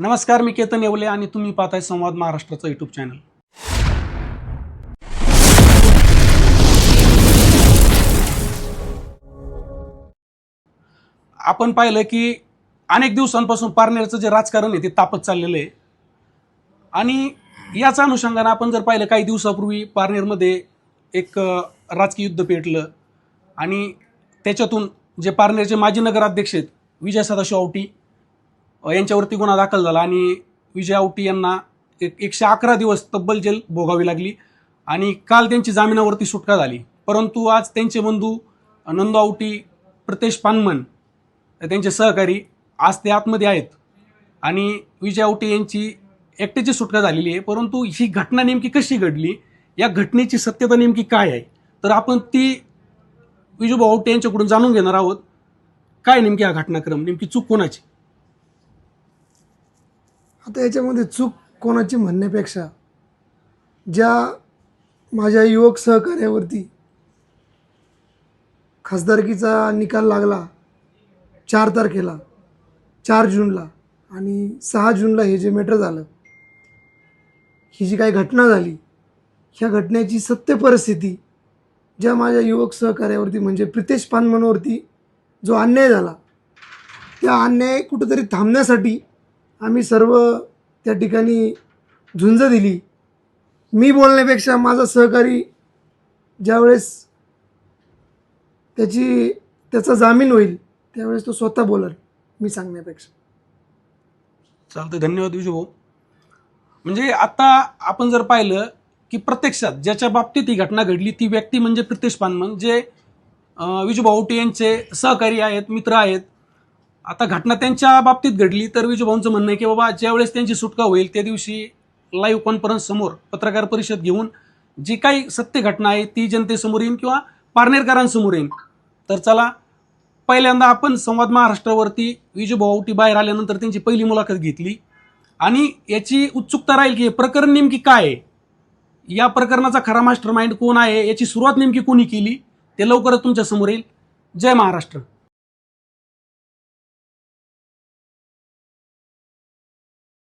नमस्कार मी केतन येवले आणि तुम्ही पाहताय संवाद महाराष्ट्राचं युट्यूब चॅनल आपण पाहिलं की अनेक दिवसांपासून पारनेरचं जे राजकारण आहे ते तापत चाललेलं आहे. आणि याच अनुषंगानं आपण जर पाहिलं काही दिवसापूर्वी पारनेरमध्ये एक राजकीय युद्ध पेटलं. आणि त्याच्यातून जे पारनेरचे माजी नगराध्यक्ष आहेत विजय सदाशिव आवटी यांच्यावरती गुन्हा दाखल झाला आणि विजय आवटी यांना एक एकशे अकरा दिवस तब्बल जेल भोगावी लागली आणि काल त्यांची जामिनावरती सुटका झाली. परंतु आज त्यांचे बंधू नंदू आवटी प्रतेश पानमन त्यांचे सहकारी आज ते आतमध्ये आहेत. आणि विजय आवटे यांची एकट्याची सुटका झालेली आहे. परंतु ही घटना नेमकी कशी घडली? या घटनेची सत्यता नेमकी काय आहे? तर आपण ती विजूभाऊ आवटे यांच्याकडून जाणून घेणार आहोत. काय नेमकी हा घटनाक्रम? नेमकी चूक कोणाची? आता याच्यामध्ये चूक कोणाची म्हणण्यापेक्षा ज्या माझ्या युवक सहकार्यावरती खासदारकीचा निकाल लागला चार तारखेला चार जूनला आणि सहा जूनला हे जे मॅटर झालं ही जी काही घटना झाली ह्या घटनेची सत्य परिस्थिती ज्या माझ्या युवक सहकार्यावरती म्हणजे प्रितेश पानमनवरती जो अन्याय झाला त्या अन्याय कुठंतरी थांबण्यासाठी आम्ही सर्व त्या ठिकाणी झुंज दिली. मी बोलण्यापेक्षा माझा सहकारी ज्यावेळेस त्याची त्याचा जामीन होईल त्यावेळेस तो स्वतः बोलल मी सांगण्यापेक्षा. चालतं धन्यवाद विजूभाऊ म्हणजे आता आपण जर पाहिलं की प्रत्यक्षात ज्याच्या बाबतीत ही घटना घडली ती व्यक्ती म्हणजे प्रितेश पानमन जे विजू विजूभाऊ यांचे सहकारी आहेत मित्र आहेत आता घटना त्यांच्या बाबतीत घडली तर विजूभाऊंचं म्हणणं आहे की बाबा ज्यावेळेस त्यांची सुटका होईल त्या दिवशी लाईव्ह कॉन्फरन्स समोर पत्रकार परिषद घेऊन जी काही सत्य घटना आहे ती जनतेसमोर येईन किंवा पारनेरकरांसमोर येईन. तर चला पहिल्यांदा आपण संवाद महाराष्ट्रावरती विजूभाऊटी बाहेर आल्यानंतर त्यांची पहिली मुलाखत घेतली. आणि याची उत्सुकता राहील की हे प्रकरण नेमकी काय आहे? या प्रकरणाचा खरा मास्टर माइंड कोण आहे? याची सुरुवात नेमकी कोणी केली? ते लवकरच तुमच्यासमोर येईल. जय महाराष्ट्र.